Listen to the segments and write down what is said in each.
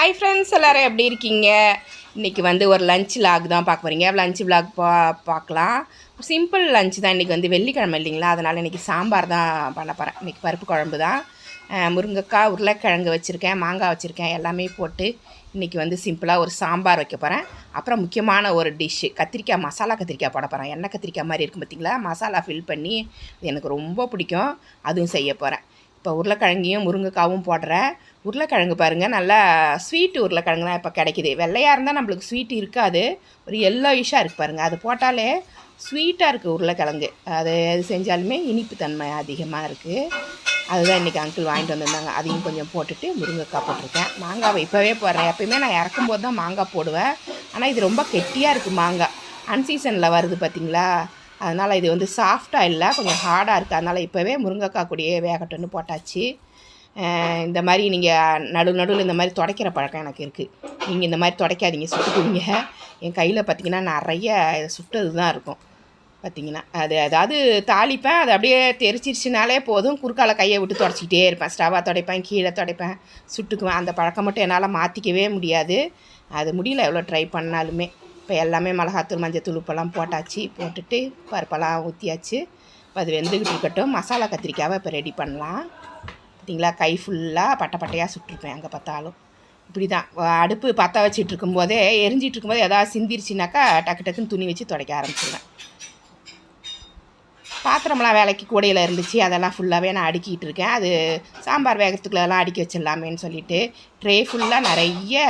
Hi friends எல்லோரும் எப்படி இருக்கீங்க? இன்றைக்கி வந்து ஒரு லஞ்ச் லாக் தான் பார்க்க போகிறீங்க லஞ்ச் vlog பா பார்க்கலாம். சிம்பிள் லஞ்ச் தான். இன்றைக்கி வந்து வெள்ளிக்கிழமை இல்லைங்களா? அதனால் இன்றைக்கி சாம்பார் தான் பண்ண போகிறேன் இன்றைக்கி பருப்பு குழம்பு தான். முருங்கைக்காய் உருளைக்கிழங்கு வச்சுருக்கேன் மாங்காய் வச்சுருக்கேன் எல்லாமே போட்டு இன்றைக்கி வந்து சிம்பிளாக ஒரு சாம்பார் வைக்க போகிறேன் அப்புறம் முக்கியமான ஒரு டிஷ்ஷு கத்திரிக்காய் மசாலா கத்திரிக்காய் போட போகிறேன் எண்ணெய் கத்திரிக்காய் மாதிரி இருக்கும் பார்த்தீங்களா மசாலா ஃபில் பண்ணி எனக்கு ரொம்ப பிடிக்கும். அதுவும் செய்ய போகிறேன் இப்போ உருளைக்கிழங்கையும் முருங்கைக்காவும் போடுறேன். உருளைக்கிழங்கு பாருங்கள் நல்லா ஸ்வீட் உருளைக்கிழங்கு தான் இப்போ கிடைக்குது. வெள்ளையாக இருந்தால் நம்மளுக்கு ஸ்வீட் இருக்காது. ஒரு எல்லோயிஷாக இருக்குது பாருங்கள் அது போட்டாலே ஸ்வீட்டாக இருக்குது உருளைக்கிழங்கு. அது எது செஞ்சாலுமே இனிப்பு தன்மை அதிகமாக இருக்குது அதுதான் இன்றைக்கி அங்கிள் வாங்கிட்டு வந்திருந்தாங்க. அதையும் கொஞ்சம் போட்டுட்டு முருங்கைக்காய் போட்டிருக்கேன். மாங்காவை இப்போவே போடுறேன். எப்பயுமே நான் இறக்கும்போது தான் மாங்காய் போடுவேன். ஆனால் இது ரொம்ப கெட்டியாக இருக்குது மாங்காய். அன்சீசனில் வருது பார்த்தீங்களா அதனால் இது வந்து சாஃப்டாக இல்லை கொஞ்சம் ஹார்டாக இருக்குது அதனால் இப்போவே முருங்கைக்காய் கூடயே வேகட்டும்னு போட்டாச்சு. இந்த மாதிரி நீங்கள் நடு நடுவில் இந்த மாதிரி துடைக்கிற பழக்கம் எனக்கு இருக்குது நீங்கள் இந்த மாதிரி துடைக்காதீங்க சுட்டுக்குவீங்க என் கையில் பார்த்தீங்கன்னா நிறைய சுட்டது தான் இருக்கும். பார்த்தீங்கன்னா அது அதாவது தாளிப்பேன் அது அப்படியே தெரிச்சிருச்சுனாலே போதும். குறுக்கால கையை விட்டு தொடச்சிக்கிட்டே இருப்பேன். ஸ்டவாக துடைப்பேன் கீழே துடைப்பேன் சுட்டுக்குவேன். அந்த பழக்கம் மட்டும் என்னால் மாற்றிக்கவே முடியாது. அது முடியல எவ்வளோ ட்ரை பண்ணாலுமே. இப்போ எல்லாமே மிளகாத்தூள் மஞ்சத்தூள் உப்பெல்லாம் போட்டாச்சு. போட்டுட்டு பருப்பெல்லாம் ஊற்றியாச்சு இப்போ அது வெந்துக்கிட்டு இருக்கட்டும். மசாலா கத்திரிக்காவை இப்போ ரெடி பண்ணலாம். பார்த்தீங்களா? கை ஃபுல்லாக பட்டை பட்டையாக சுட்டிருப்பேன் அங்கே பார்த்தாலும். இப்படி தான் அடுப்பு பற்ற வச்சுட்டு இருக்கும்போதே எரிஞ்சிட்டு இருக்கும்போது எதாவது சிந்திருச்சுனாக்கா டக்கு டக்குன்னு துணி வச்சு துடைக்க ஆரம்பிச்சிடுவேன் பாத்திரம்லாம் வேலைக்கு கூடையில் இருந்துச்சு. அதெல்லாம் ஃபுல்லாகவே நான் அடுக்கிட்டு இருக்கேன் அது சாம்பார் வேகத்துக்குள்ளெல்லாம் அடுக்கி வச்சிடலாமேன்னு சொல்லிட்டு ட்ரே ஃபுல்லாக நிறைய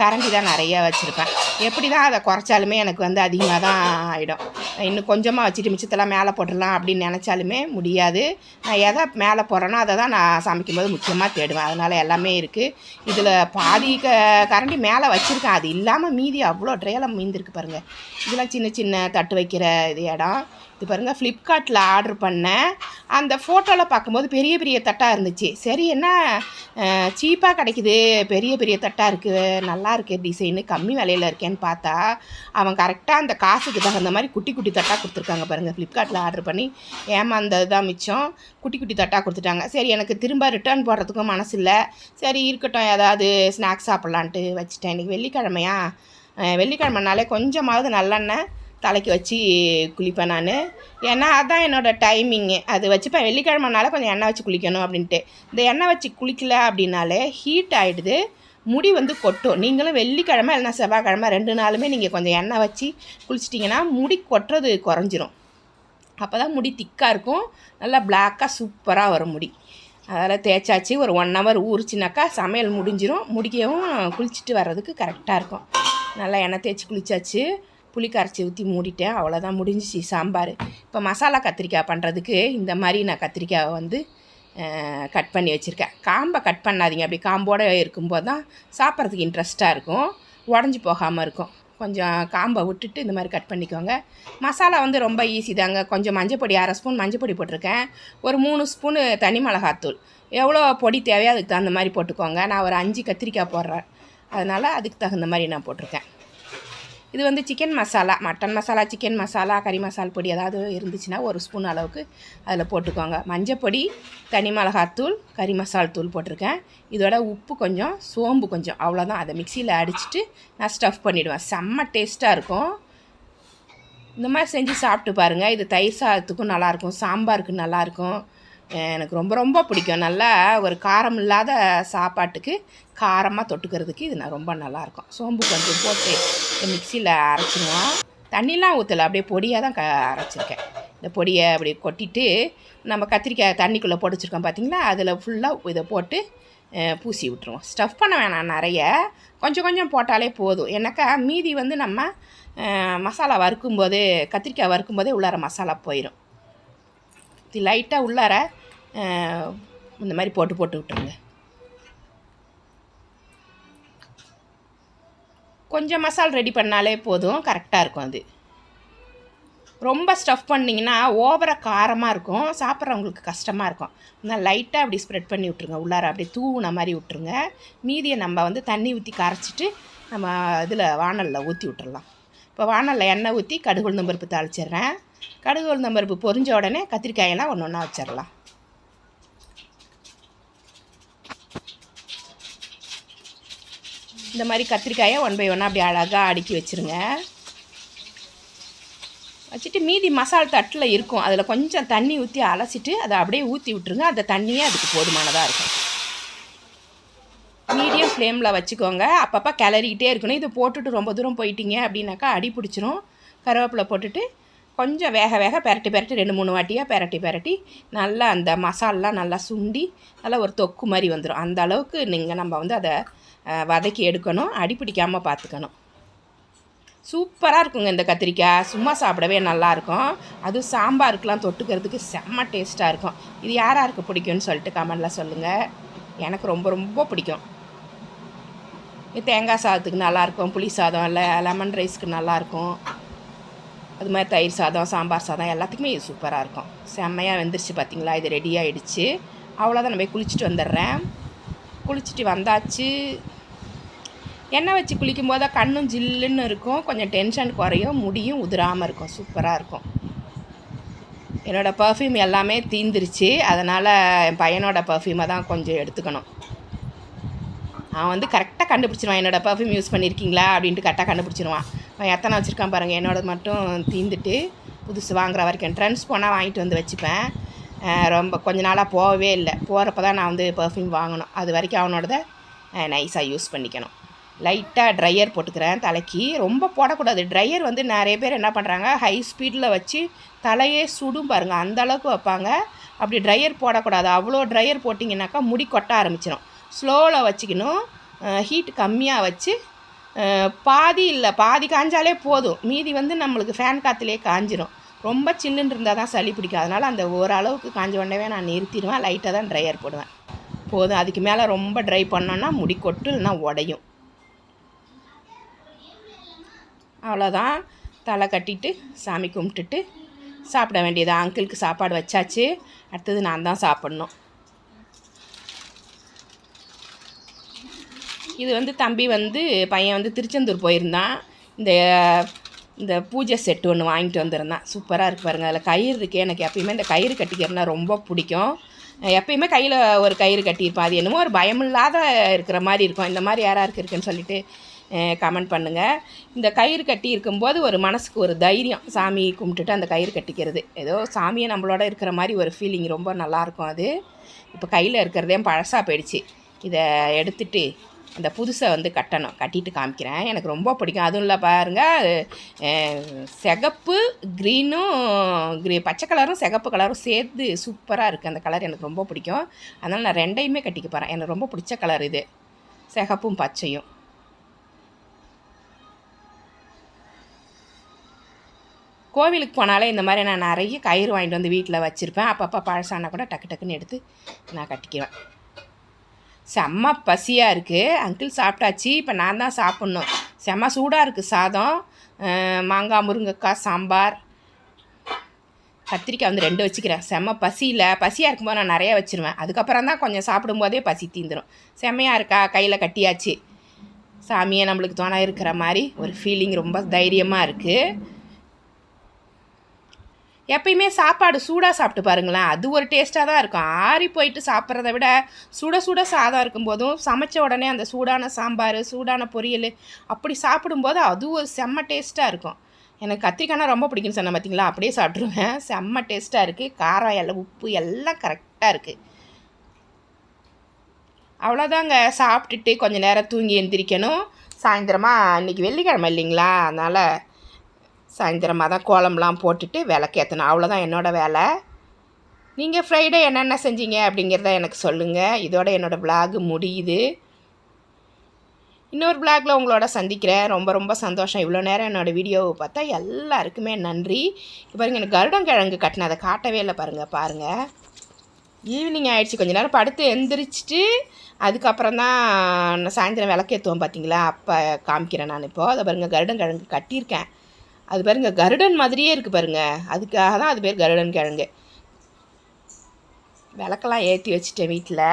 கரண்டி தான் நிறைய வச்சுருப்பேன். எப்படி தான் அதை குறைச்சாலுமே எனக்கு வந்து அதிகமாக தான் ஆகிடும் இன்னும் கொஞ்சமாக வச்சுட்டு மிச்சத்தெல்லாம் மேலே போட்டுடலாம் அப்படின்னு நினச்சாலுமே முடியாது. நான் எதை மேலே போடுறேனோ அதை தான் நான் சமைக்கும்போது முக்கியமாக தேடுவேன். அதனால் எல்லாமே இருக்குது இதில் பாதி க கரண்டி மேலே வச்சுருக்கேன். அது இல்லாமல் மீதி அவ்வளோ ட்ரேயில் மீந்திருக்கு பாருங்கள் இதெல்லாம் சின்ன சின்ன தட்டு வைக்கிற இது இடம். இது பாருங்கள் ஃப்ளிப்கார்ட்டில் ஆர்டர் பண்ணேன் அந்த ஃபோட்டோவில் பார்க்கும்போது பெரிய பெரிய தட்டாக இருந்துச்சு. சரி என்ன சீப்பாக கிடைக்குது. பெரிய பெரிய தட்டாக இருக்குது நல்லா இருக்குது டிசைனு கம்மி விலையில் இருக்கேன்னு பார்த்தா அவன் கரெக்டாக அந்த காசுக்கு தகுந்த மாதிரி குட்டி குட்டி தட்டாக கொடுத்துருக்காங்க பாருங்கள் ஃப்ளிப்கார்ட்டில் ஆர்டர் பண்ணி ஏமாந்தது தான் மிச்சம். குட்டி குட்டி தட்டாக கொடுத்துட்டாங்க. சரி எனக்கு திரும்ப ரிட்டர்ன் போடுறதுக்கும் மனசு இல்லை சரி இருக்கட்டும் ஏதாவது ஸ்நாக்ஸ் சாப்பிட்லான்ட்டு வச்சுட்டேன். இன்றைக்கி வெள்ளிக்கிழமையா? வெள்ளிக்கிழமைனாலே கொஞ்சமாவது நல்லெண்ணெய் தலைக்கு வச்சு குளிப்பேன் நான். ஏன்னா அதான் என்னோடய டைமிங்கு அது வச்சுப்பேன். வெள்ளிக்கிழமைனால கொஞ்சம் எண்ணெய் வச்சு குளிக்கணும் அப்படின்ட்டு. இந்த எண்ணெய் வச்சு குளிக்கல அப்படின்னாலே ஹீட் ஆகிடுது முடி வந்து கொட்டும். நீங்களும் வெள்ளிக்கிழமை இல்லைனா செவ்வாய்க்கிழமை ரெண்டு நாளுமே நீங்கள் கொஞ்சம் எண்ணெய் வச்சு குளிச்சிட்டிங்கன்னா முடி கொட்டுறது குறைஞ்சிரும். அப்போ தான் முடி திக்காக இருக்கும். நல்லா பிளாக்காக சூப்பராக வரும் முடி. அதால் தேய்ச்சாச்சு. ஒரு ஒன் ஹவர் ஊறிச்சினாக்கா சமையல் முடிஞ்சிரும். முடிக்கவும் குளிச்சுட்டு வர்றதுக்கு கரெக்டாக இருக்கும். நல்லா எண்ணெய் தேய்ச்சி குளிச்சாச்சு. புளி கரைச்சி ஊற்றி மூடிட்டேன். அவ்வளோதான் முடிஞ்சிச்சு. சாம்பார். இப்போ மசாலா கத்திரிக்காய் பண்ணுறதுக்கு இந்த மாதிரி நான் கத்திரிக்காயை வந்து கட் பண்ணி வச்சுருக்கேன். காம்பை கட் பண்ணாதீங்க. அப்படி காம்போடு இருக்கும்போது தான் சாப்பிட்றதுக்கு இன்ட்ரெஸ்ட்டாக இருக்கும். உடஞ்சி போகாமல் இருக்கும். கொஞ்சம் காம்பை விட்டுட்டு இந்த மாதிரி கட் பண்ணிக்கோங்க. மசாலா வந்து ரொம்ப ஈஸி தாங்க. கொஞ்சம் மஞ்சப்பொடி அரை ஸ்பூன் மஞ்சப்பொடி போட்டிருக்கேன். ஒரு மூணு ஸ்பூனு தனி மிளகாத்தூள். எவ்வளோ பொடி தேவையோ அதுக்கு தகுந்த மாதிரி போட்டுக்கோங்க. நான் ஒரு அஞ்சு கத்திரிக்காய் போடுறேன். அதனால் அதுக்கு தகுந்த மாதிரி நான் போட்டிருக்கேன். இது வந்து chicken masala mutton masala chicken masala கறி மசால் பொடி ஏதாவது இருந்துச்சுன்னா ஒரு ஸ்பூன் அளவுக்கு அதில் போட்டுக்கோங்க. மஞ்சப்பொடி தனி மிளகாத்தூள் கறி மசால் தூள் போட்டிருக்கேன். இதோட உப்பு கொஞ்சம் சோம்பு கொஞ்சம் அவ்வளோதான் அதை மிக்சியில் அடிச்சுட்டு நான் ஸ்டஃப் பண்ணிவிடுவேன் செம்ம டேஸ்ட்டாக இருக்கும். இந்த மாதிரி செஞ்சு சாப்பிட்டு பாருங்கள் இது தயிர் சாதத்துக்கும் நல்லாயிருக்கும் சாம்பாருக்கு நல்லாயிருக்கும் எனக்கு ரொம்ப ரொம்ப பிடிக்கும். நல்லா ஒரு காரம் இல்லாத சாப்பாட்டுக்கு காரமாக தொட்டுக்கிறதுக்கு இது நான் ரொம்ப நல்லாயிருக்கும். சோம்பு கொஞ்சம் போட்டு மிக்சியில் அரைச்சிடுவோம் தண்ணிலாம் ஊற்றலை அப்படியே பொடியாக தான் க அரைச்சிருக்கேன். இந்த பொடியை அப்படி கொட்டிட்டு நம்ம கத்திரிக்காய் தண்ணிக்குள்ளே பொடிச்சிருக்கோம் வச்சுருக்கோம் பார்த்தீங்களா அதில் ஃபுல்லாக இதை போட்டு பூசி விட்ருவோம் ஸ்டஃப் பண்ண வேணாம் நிறைய. கொஞ்சம் கொஞ்சம் போட்டாலே போதும். எனக்கா மீதி வந்து நம்ம மசாலா வறுக்கும்போது கத்திரிக்காய் வறுக்கும்போதே உள்ளார மசாலா போயிடும் லைட்டாக உள்ளார இந்த மாதிரி போட்டு போட்டு விட்டுருங்க. கொஞ்சம் மசால் ரெடி பண்ணாலே போதும். கரெக்டாக இருக்கும் அது. ரொம்ப ஸ்டஃப் பண்ணிங்கன்னா ஓவராக காரமாக இருக்கும். சாப்பிட்றவங்களுக்கு கஷ்டமாக இருக்கும். ஆனால் லைட்டாக அப்படி ஸ்ப்ரெட் பண்ணி விட்ருங்க உள்ளார அப்படியே தூவுன மாதிரி விட்ருங்க மீதியை நம்ம வந்து தண்ணி ஊற்றி கரைச்சிட்டு நம்ம இதில் வானலில் ஊற்றி விட்டுறலாம். இப்போ வானலில் எண்ணெய் ஊற்றி கடுகு பருப்பு தாளிச்சிடுறேன். கடுகு உளுந்தம் பருப்பு பொரிஞ்ச உடனே கத்திரிக்காயெல்லாம் ஒன்று ஒன்றா வச்சிடலாம். இந்த மாதிரி கத்திரிக்காயை ஒன் பை ஒன்னாக அப்படி அழகாக அடுக்கி வச்சுருங்க. வச்சுட்டு மீதி மசால் தட்டில் இருக்கும். அதில் கொஞ்சம் தண்ணி ஊற்றி அலசிட்டு அதை அப்படியே ஊற்றி விட்ருங்க அந்த தண்ணியே அதுக்கு போதுமானதாக இருக்கும். மீடியம் ஃப்ளேமில் வச்சுக்கோங்க. அப்பப்போ கிளறிக்கிட்டே இருக்கணும். இது போட்டுட்டு ரொம்ப தூரம் போயிட்டீங்க அப்படின்னாக்கா அடி பிடிச்சிரும். கருவேப்பிலை போட்டுட்டு கொஞ்சம் வேக வேக பெரட்டி பெரட்டி ரெண்டு மூணு வாட்டியாக பெரட்டி பெரட்டி நல்லா அந்த மசாலெலாம் நல்லா சுண்டி நல்லா ஒரு தொக்கு மாதிரி வந்துடும் அந்த அளவுக்கு நீங்கள் நம்ம வந்து அதை வதக்கி எடுக்கணும். அடி பிடிக்காமல் பார்த்துக்கணும் சூப்பராக இருக்குங்க இந்த கத்திரிக்காய். சும்மா சாப்பிடவே நல்லாயிருக்கும் அதுவும் சாம்பாருக்கெலாம் தொட்டுக்கிறதுக்கு செம்ம டேஸ்ட்டாக இருக்கும். இது யார் யாருக்கு பிடிக்கும்னு சொல்லிட்டு கமெண்டில் சொல்லுங்கள் எனக்கு ரொம்ப ரொம்ப பிடிக்கும். இது தேங்காய் சாதத்துக்கு நல்லாயிருக்கும் புளி சாதம் இல்லை லெமன் ரைஸ்க்கு நல்லாயிருக்கும் அது மாதிரி தயிர் சாதம் சாம்பார் சாதம் எல்லாத்துக்குமே இது சூப்பராக இருக்கும். செம்மையாக வெந்துருச்சு பார்த்தீங்களா இது ரெடி ஆகிடுச்சு அவ்வளோதான் நம்ம போய் குளிச்சுட்டு வந்துடுறேன். குளிச்சுட்டு வந்தாச்சு. எண்ணெய் வச்சு குளிக்கும் போது கண்ணும் ஜில்லுன்னு இருக்கும். கொஞ்சம் டென்ஷன் குறையும் முடியும் உதிராமல் இருக்கும். சூப்பராக இருக்கும். என்னோடய பர்ஃப்யூம் எல்லாமே தீந்துருச்சு. அதனால் என் பையனோட பர்ஃப்யூமை தான் கொஞ்சம் எடுத்துக்கணும். அவன் வந்து கரெக்டாக கண்டுபிடிச்சிருவான். என்னோடய பர்ஃப்யூம் யூஸ் பண்ணியிருக்கீங்களா அப்படின்ட்டு கரெக்டாக கண்டுபிடிச்சிருவான். எத்தனை வச்சுருக்கான் பாருங்கள் என்னோட மட்டும் தீந்துட்டு புதுசு வாங்குற வரைக்கும். ட்ரெண்ட்ஸ் போனால் வாங்கிட்டு வந்து வச்சுப்பேன். ரொம்ப கொஞ்ச நாளாக போகவே இல்லை. போகிறப்ப தான் நான் வந்து பர்ஃப்யூம் வாங்கணும். அது வரைக்கும் அவனோடத நைஸாக யூஸ் பண்ணிக்கணும். லைட்டாக ட்ரையர் போட்டுக்கிறேன் தலைக்கு. ரொம்ப போடக்கூடாது. ட்ரையர் வந்து நிறைய பேர் என்ன பண்ணுறாங்க ஹை ஸ்பீடில் வச்சு தலையே சுடும் பாருங்கள் அந்த அளவுக்கு வைப்பாங்க. அப்படி ட்ரையர் போடக்கூடாது. அவ்வளோ ட்ரையர் போட்டிங்கனாக்கா முடி கொட்ட ஆரம்பிச்சிடும் ஸ்லோவில் வச்சுக்கணும். ஹீட் கம்மியாக வச்சு பாதி இல்லை பாதி காஞ்சாலே போதும். மீதி வந்து நம்மளுக்கு ஃபேன் காற்றுலேயே காஞ்சிரும். ரொம்ப சில்லுன்னு இருந்தால் தான் சளி பிடிக்கும். அதனால் அந்த ஓரளவுக்கு காஞ்ச உடனே நான் நிறுத்திடுவேன். லைட்டாக தான் ட்ரையர் போடுவேன். போதும். அதுக்கு மேலே ரொம்ப ட்ரை பண்ணோன்னா முடி கொட்டு இல்லைன்னா உடையும். அவ்வளோதான் தலை கட்டிட்டு சாமி கும்பிட்டுட்டு சாப்பிட வேண்டியது. அங்கிளுக்கு சாப்பாடு வச்சாச்சு. அடுத்தது நான் தான் சாப்பிட்ணும். இது வந்து தம்பி வந்து பையன் வந்து திருச்செந்தூர் போயிருந்தான். இந்த இந்த பூஜை செட்டு ஒன்று வாங்கிட்டு வந்திருந்தான். சூப்பராக இருக்கு பாருங்கள் அதில் கயிறு இருக்குது எனக்கு எப்பயுமே இந்த கயிறு கட்டிக்கிறதுனா ரொம்ப பிடிக்கும். எப்பயுமே கையில் ஒரு கயிறு கட்டியிருப்பான். அது என்னமோ ஒரு பயமில்லாத இருக்கிற மாதிரி இருக்கும். இந்த மாதிரி யாராருக்கு இருக்குன்னு சொல்லிட்டு கமெண்ட் பண்ணுங்கள் இந்த கயிறு கட்டி இருக்கும்போது ஒரு மனசுக்கு ஒரு தைரியம். சாமி கும்பிட்டுட்டு அந்த கயிறு கட்டிக்கிறது. ஏதோ சாமியை நம்மளோட இருக்கிற மாதிரி ஒரு ஃபீலிங் ரொம்ப நல்லாயிருக்கும் அது. இப்போ கையில் இருக்கிறதே பழசாக போயிடுச்சு. இதை எடுத்துட்டு அந்த புதுசை வந்து கட்டணும் கட்டிட்டு காமிக்கிறேன். எனக்கு ரொம்ப பிடிக்கும். அதுவும் இல்லை பாருங்கள் சிகப்பு க்ரீனும் க்ரீ பச்சை கலரும் சிகப்பு கலரும் சேர்த்து சூப்பராக இருக்குது அந்த கலர் எனக்கு ரொம்ப பிடிக்கும். அதனால் நான் ரெண்டையுமே கட்டிக்க போகிறேன் எனக்கு ரொம்ப பிடிச்ச கலர் இது. சிகப்பும் பச்சையும். கோவிலுக்கு போனாலே இந்த மாதிரி நான் நிறைய கயிறு வாங்கிட்டு வந்து வீட்டில் வச்சுருப்பேன். அப்பப்போ பழசானா கூட டக்கு டக்குன்னு எடுத்து நான் கட்டிக்குவேன். செம்ம பசியாக இருக்குது அங்கிள் சாப்பிட்டாச்சு. இப்போ நான் தான் சாப்பிட்ணும். செம்ம சூடாக இருக்குது சாதம். மாங்காய் முருங்கைக்காய் சாம்பார். கத்திரிக்காய் வந்து ரெண்டு வச்சுக்கிறேன். செம்ம பசியில் பசியாக இருக்கும்போது நான் நிறைய வச்சுருவேன். அதுக்கப்புறம் தான் கொஞ்சம் சாப்பிடும்போதே பசி தீந்துடும் செம்மையாக இருக்கா? கையில் கட்டியாச்சு. சாமியை நம்மளுக்கு துணை இருக்கிற மாதிரி ஒரு ஃபீலிங் ரொம்ப தைரியமாக இருக்குது எப்பயுமே சாப்பாடு சூடாக சாப்பிட்டு பாருங்களேன். அது ஒரு டேஸ்ட்டாக தான் இருக்கும். ஆறி போயிட்டு சாப்பிட்றத விட சுட சுட சாதம் இருக்கும்போதும் சமைச்ச உடனே அந்த சூடான சாம்பார் சூடான பொரியல் அப்படி சாப்பிடும்போது அது ஒரு செம்ம டேஸ்ட்டாக இருக்கும். எனக்கு கத்திரிக்காய்னா ரொம்ப பிடிக்கும்னு சொன்ன பார்த்தீங்களா அப்படியே சாப்பிட்ருவேன் செம்ம டேஸ்ட்டாக இருக்குது காரம் எல்லாம் உப்பு எல்லாம் கரெக்டாக இருக்குது அவ்வளோதாங்க சாப்பிட்டுட்டு கொஞ்சம் நேரம் தூங்கி எந்திரிக்கணும். சாயந்தரமாக இன்றைக்கி வெள்ளிக்கிழமை இல்லைங்களா? அதனால் சாயந்தரமாக தான் கோலம்லாம் போட்டுட்டு விளக்கேற்றணும் அவ்வளோதான் என்னோடய வேலை. நீங்கள் ஃப்ரைடே என்னென்ன செஞ்சீங்க அப்படிங்கிறத எனக்கு சொல்லுங்கள் இதோட என்னோடய vlog முடியுது. இன்னொரு பிளாக்ல உங்களோட சந்திக்கிறேன். ரொம்ப ரொம்ப சந்தோஷம். இவ்வளோ நேரம் என்னோடய வீடியோவை பார்த்தா எல்லாருக்குமே நன்றி. பாருங்கள் எனக்கு கருடங்கிழங்கு கட்டின அதை காட்டவே இல்லை பாருங்கள் பாருங்கள் ஈவினிங் ஆகிடுச்சி கொஞ்ச நேரம் படுத்து எந்திரிச்சிட்டு அதுக்கப்புறம் தான் நான் சாயந்தரம் விளக்கேற்றுவோம் பார்த்தீங்களா அப்போ காமிக்கிறேன் நான் இப்போது அதை பாருங்கள் கருடங்கிழங்கு கட்டியிருக்கேன். அது பாருங்க கருடன் மாதிரியே இருக்குது பாருங்க. அதுக்காக தான் அது பேர் கருடன் கிழங்கு. விளக்கெல்லாம் ஏற்றி வச்சுட்டேன் வீட்டில்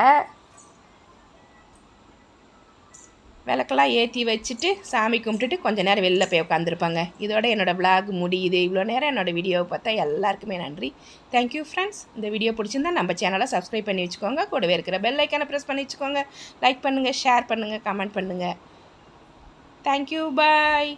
விளக்கெல்லாம் ஏற்றி வச்சுட்டு சாமி கும்பிட்டுட்டு கொஞ்ச நேரம் வெளில போய் உட்காந்துருப்பாங்க இதோட என்னோடய விளாக் முடியுது. இவ்வளோ நேரம் என்னோடய வீடியோவை பார்த்தா எல்லாருக்குமே நன்றி. தேங்க்யூ ஃப்ரெண்ட்ஸ் இந்த வீடியோ பிடிச்சிருந்தா நம்ம சேனலை சப்ஸ்கிரைப் பண்ணி வச்சுக்கோங்க. கூடவே இருக்கிற பெல் ஐக்கானை ப்ரெஸ் பண்ணி வச்சுக்கோங்க. லைக் பண்ணுங்கள் ஷேர் பண்ணுங்கள் கமெண்ட் பண்ணுங்கள் தேங்க்யூ பாய்